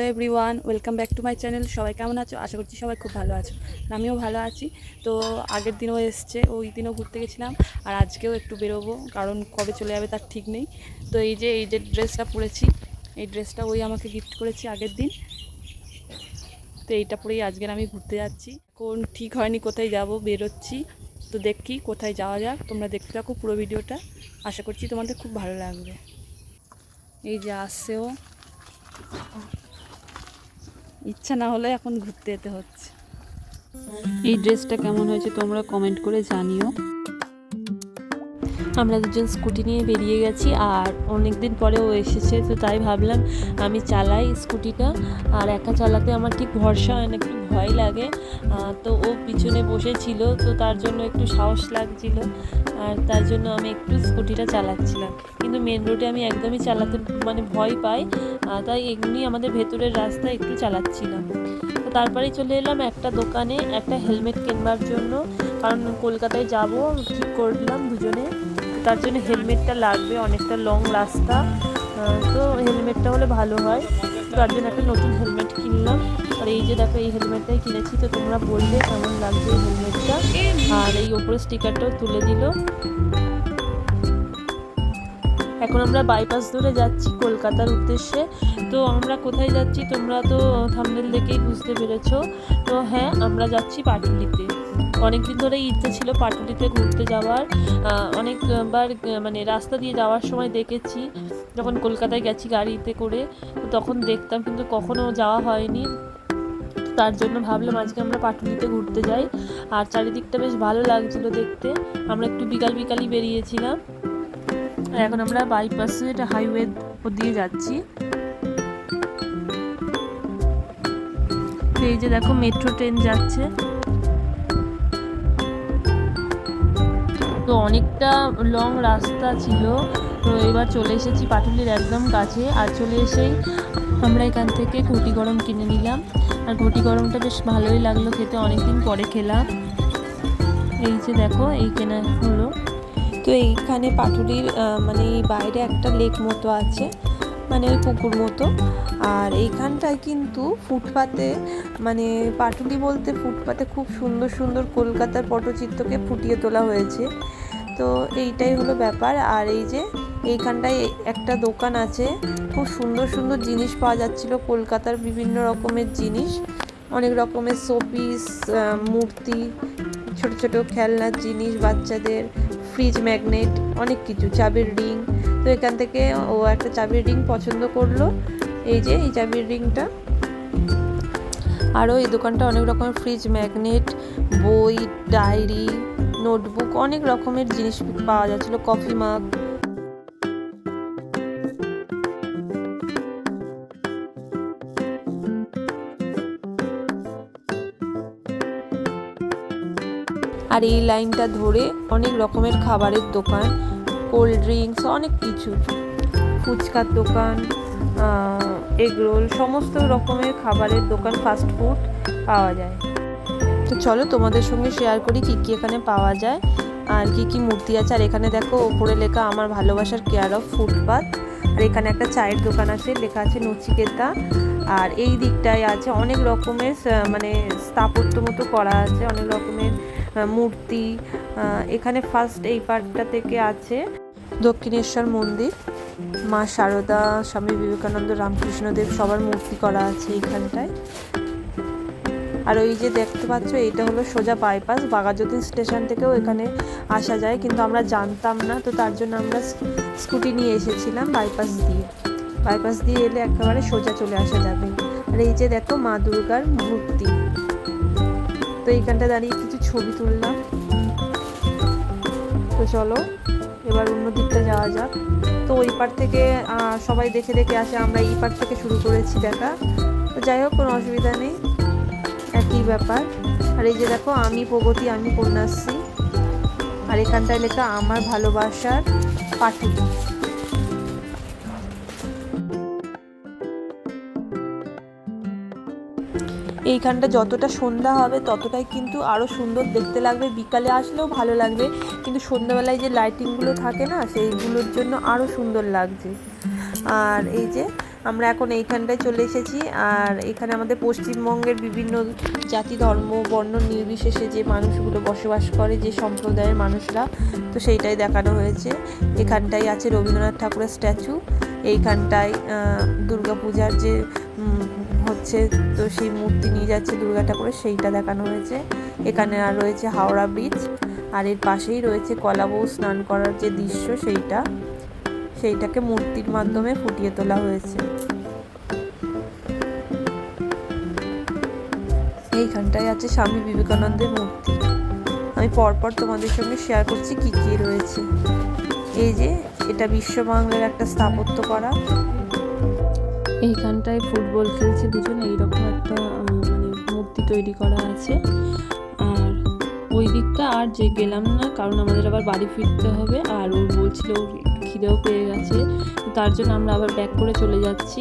Hello everyone, welcome back to my channel. সবাই কেমন আছো? আশা করছি সবাই খুব ভালো আছো। আমিও ভালো আছি। তো আগের দিনও এসছে, ওই দিনও ঘুরতে গেছিলাম আর আজকেও একটু বেরোবো, কারণ কবে চলে যাবে তার ঠিক নেই। তো এই যে এই যে ড্রেসটা পরেছি, এই ড্রেসটা ওই আমাকে গিফট করেছি আগের দিন। তো এইটা পরেই আজকের আমি ঘুরতে যাচ্ছি। কোন ঠিক হয়নি, কোথায় যাব, বেরোচ্ছি। তো দেখি কোথায় যাওয়া যাক। তোমরা দেখতে থাকো পুরো ভিডিওটা। আশা করছি তোমাদের খুব ভালো লাগবে। এই যে আসছেও ইচ্ছা না হলে এখন ঘুরতে যেতে হচ্ছে। এই ড্রেসটা কেমন হয়েছে তোমরা কমেন্ট করে জানিও। আমরা দুজন স্কুটি নিয়ে বেরিয়ে গেছি আর অনেক দিন পরে ও এসেছে, তো তাই ভাবলাম আমি চালাই স্কুটিটা। আর একা চালাতে আমার ঠিক ভরসা হয় না, একটু ভয় লাগে। তো ও পিছনে বসেছিল, তো তার জন্য একটু সাহস লাগছিল। আর তার জন্য আমি একটু স্কুটিটা চালাচ্ছিলাম। কিন্তু মেন রোডে আমি একদমই চালাতে মানে ভয় পাই। তাই এমনি আমাদের ভেতরের রাস্তা একটু চালাচ্ছিলাম। তো তারপরেই চলে এলাম একটা দোকানে একটা হেলমেট কেনবার জন্য। কারণ কলকাতায় যাব ঠিক করলাম দুজনে? তার জন্য হেলমেটটা লাগবে, অনেকটা লং রাস্তা। তো হেলমেটটা হলে ভালো হয়। তার জন্য একটা নতুন হেলমেট কিনলাম। আর এই যে দেখো, এই হেলমেটটাই কিনেছি। তো তোমরা বললে কেমন লাগছে এই হেলমেটটা। আর এই ওপরে স্টিকারটাও তুলে দিল। এখন আমরা বাইপাস ধরে যাচ্ছি কলকাতার উদ্দেশ্যে। তো আমরা কোথায় যাচ্ছি তোমরা তো থামনেল দেখেই বুঝতে পেরেছ। তো হ্যাঁ আমরা যাচ্ছি পাটুলিতে। অনেকদিন ধরেই ইচ্ছে ছিল পাটুলিতে ঘুরতে যাওয়ার। অনেকবার মানে রাস্তা দিয়ে যাওয়ার সময় দেখেছি, যখন কলকাতায় গেছি গাড়িতে করে তখন দেখতাম কিন্তু কখনো যাওয়া হয়নি। তার জন্য ভাবলাম আজকে আমরা পাটুলিতে ঘুরতে যাই। আর চারিদিকটা বেশ ভালো লাগছিল দেখতে। আমরা একটু বিকাল বিকালই বেরিয়েছিলাম। আর এখন আমরা বাইপাসে হাইওয়ে দিয়ে যাচ্ছি। এই যে দেখো, মেট্রো ট্রেন যাচ্ছে। তো অনেকটা লং রাস্তা ছিল। তো এবার চলে এসেছি পাটুলির একদম কাছে। আর চলে এসেই আমরা এখান থেকে ঘটি গরম কিনে নিলাম। আর ঘটি গরমটা বেশ ভালোই লাগল খেতে, অনেকদিন পরে খেলাম। এই যে দেখো, এই কেনা হলো। তো এইখানে পাটুলির মানে বাইরে একটা লেক মতো আছে মানে ওই পুকুর মতো। আর এইখানটায় কিন্তু ফুটপাতে মানে পাটুলি বলতে ফুটপাতে খুব সুন্দর সুন্দর কলকাতার পটচিত্রকে ফুটিয়ে তোলা হয়েছে। তো এইটাই হলো ব্যাপার। আর এই যে এইখানটায় একটা দোকান আছে, খুব সুন্দর সুন্দর জিনিস পাওয়া যাচ্ছিল। কলকাতার বিভিন্ন রকমের জিনিস, অনেক রকমের শোপিস মূর্তি, ছোট ছোট খেলনার জিনিস, বাচ্চাদের ফ্রিজ ম্যাগনেট অনেক কিছু, চাবির রিং তো এখান থেকে ও একটা চাবির রিং পছন্দ করল। এই যে, এই চাবির রিংটা আরও এই দোকানটা অনেক রকমের ফ্রিজ ম্যাগনেট বই ডায়েরি নোটবুক, অনেক রকমের জিনিস পাওয়া যাচ্ছিল, কফি মাগ। আর এই লাইনটা ধরে অনেক রকমের খাবারের দোকান, কোল্ড ড্রিঙ্কস, অনেক কিছু। ফুচকার দোকান এগরোল সমস্ত রকমের খাবারের দোকান ফাস্ট ফুড পাওয়া যায়। তো চলো তোমাদের সঙ্গে শেয়ার করি কী কী এখানে পাওয়া যায় আর কি কি মূর্তি আছে। আর এখানে দেখো ওপরে লেখা আমার ভালোবাসার কেয়ার অফ ফুটপাথ আর এখানে একটা চায়ের দোকান আছে, লেখা আছে নচিকেতা। আর এই দিকটায় আছে অনেক রকমের মানে স্থাপত্য মতো করা আছে, অনেক রকমের মূর্তি। এখানে ফার্স্ট এই পার্টটা থেকে আছে দক্ষিণেশ্বর মন্দির। মা শারদা স্বামী বিবেকানন্দ, রামকৃষ্ণদেব সবার মূর্তি করা আছে এইখানটায় আর ওই যে দেখতে পাচ্ছ, এইটা হলো সোজা বাইপাস বাঘাযতীন স্টেশন থেকেও এখানে আসা যায়, কিন্তু আমরা জানতাম না, তো তার জন্য আমরা স্কুটি নিয়ে এসেছিলাম বাইপাস দিয়ে। বাইপাস দিয়ে এলে একেবারে সোজা চলে আসা যাবে। আর এই যে দেখো মা দুর্গার মূর্তি। তো এইখানটা দাঁড়িয়ে কিছু ছবি তুললাম। তো চলো, এবার অন্য দিকটা যাওয়া যাক। তো ওই পার থেকে সবাই দেখে দেখে আসে, আমরা এই পার থেকে শুরু করেছি দেখা। তো যাই হোক, কোনো অসুবিধা নেই। একই ব্যাপার। আর এই যে দেখো, আমি প্রগতি, আমি কন্যাশ্রী। আর এখানটায় লেখা, আমার ভালোবাসার পাটুলি এইখানটা যতটা সন্ধ্যা হবে, ততটাই কিন্তু আরও সুন্দর দেখতে লাগবে। বিকালে আসলেও ভালো লাগবে। কিন্তু সন্ধ্যাবেলায় যে লাইটিংগুলো থাকে না, সেইগুলোর জন্য আরও সুন্দর লাগছে। আর এই যে আমরা এখন এইখানটায় চলে এসেছি। আর এখানে আমাদের পশ্চিমবঙ্গের বিভিন্ন জাতি, ধর্ম, বর্ণ নির্বিশেষে যে মানুষগুলো বসবাস করে, যে সম্প্রদায়ের মানুষরা, তো সেইটাই দেখানো হয়েছে। এখানটায় আছে রবীন্দ্রনাথ ঠাকুরের স্ট্যাচু। এইখানটায় দুর্গাপূজার যে হচ্ছে, তো সেই মূর্তি নিয়ে যাচ্ছে দুর্গা ঠাকুরের, সেইটা দেখানো হয়েছে। এখানে আর রয়েছে হাওড়া ব্রিজ আর এর পাশেই রয়েছে কলাবউ স্নান করার যে দৃশ্য, সেইটা। সেইটাকে মূর্তির মাধ্যমে ফুটিয়ে তোলা হয়েছে। এইখানটায় আছে স্বামী বিবেকানন্দের মূর্তি। আমি পরপর তোমাদের সঙ্গে শেয়ার করছি কি কি রয়েছে। এই যে, এটা বিশ্ব বাংলার একটা স্থাপত্য করা। এইখানটায় ফুটবল খেলছে দুজন, এইরকম একটা মানে মূর্তি তৈরি করা আছে। ওই দিকটা আর যে গেলাম না, কারণ আমাদের আবার বাড়ি ফিরতে হবে। আর ও বলছিল ওর খিদেও পেয়ে গেছে তার জন্য আমরা আবার ব্যাক করে চলে যাচ্ছি।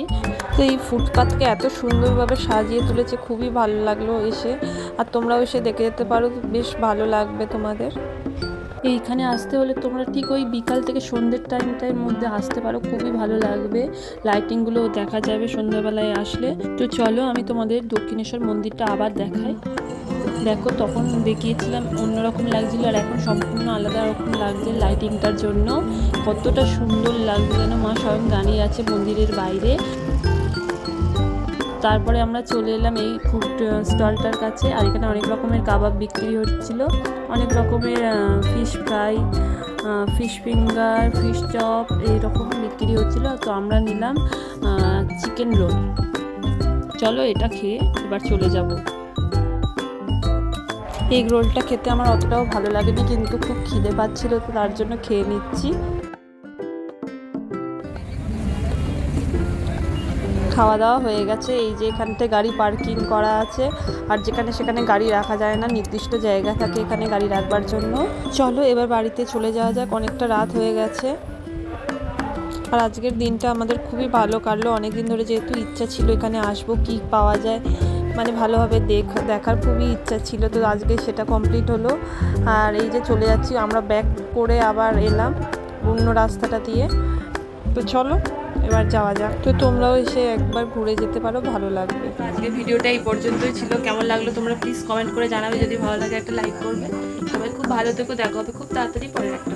তো এই ফুটপাথকে এত সুন্দরভাবে সাজিয়ে তুলেছে, খুবই ভালো লাগল এসে। আর তোমরাও এসে দেখে যেতে পারো, বেশ ভালো লাগবে তোমাদের। এইখানে আসতে হলে তোমরা ঠিক ওই বিকাল থেকে সন্ধ্যের টাইমটার মধ্যে আসতে পারো, খুবই ভালো লাগবে। লাইটিংগুলো দেখা যাবে সন্ধ্যাবেলায় আসলে। তো চলো আমি তোমাদের দক্ষিণেশ্বর মন্দিরটা আবার দেখাই। দেখো, তখন দেখিয়েছিলাম অন্যরকম লাগছিল আর এখন সম্পূর্ণ আলাদা রকম লাগছে লাইটিংটার জন্য। কতটা সুন্দর লাগছে যেন মা স্বয়ং দাঁড়িয়ে আছে মন্দিরের বাইরে। তারপরে আমরা চলে এলাম এই ফুড স্টলটার কাছে আর এখানে অনেক রকমের কাবাব বিক্রি হচ্ছিল। অনেক রকমের fish fry fish finger fish chop এইরকম বিক্রি হচ্ছিল। তো আমরা নিলাম চিকেন রোল চলো এটা খেয়ে এবার চলে যাব। এগ রোলটা খেতে আমার অতটাও ভালো লাগেনি, কিন্তু খুব খিদে পাচ্ছিল, তো তার জন্য খেয়ে নিচ্ছি। খাওয়া দাওয়া হয়ে গেছে, এই যে এখানটায় গাড়ি পার্কিং করা আছে, আর যেখানে সেখানে গাড়ি রাখা যায় না, নির্দিষ্ট জায়গা থাকে এখানে গাড়ি রাখবার জন্য। চলো এবার বাড়িতে চলে যাওয়া যাক, অনেকটা রাত হয়ে গেছে। আর আজকের দিনটা আমাদের খুবই ভালো কাটলো অনেক দিন ধরে যেহেতু ইচ্ছা ছিল এখানে আসব, কি পাওয়া যায়। মানে ভালোভাবে দেখ, দেখার খুবই ইচ্ছা ছিল। তো আজকে সেটা কমপ্লিট হলো। আর এই যে চলে যাচ্ছি, আমরা ব্যাক করে আবার এলাম অন্য রাস্তাটা দিয়ে। তো চলো, এবার যাওয়া যাক। তো তোমরাও এসে একবার ঘুরে যেতে পারো, ভালো লাগবে। আজকে ভিডিওটা এই পর্যন্তই ছিল। কেমন লাগল তোমরা প্লিজ কমেন্ট করে জানাবে। যদি ভালো লাগে একটা লাইক করবে। সবাই খুব ভালো থেকো, দেখা হবে খুব তাড়াতাড়ি পরে একটা।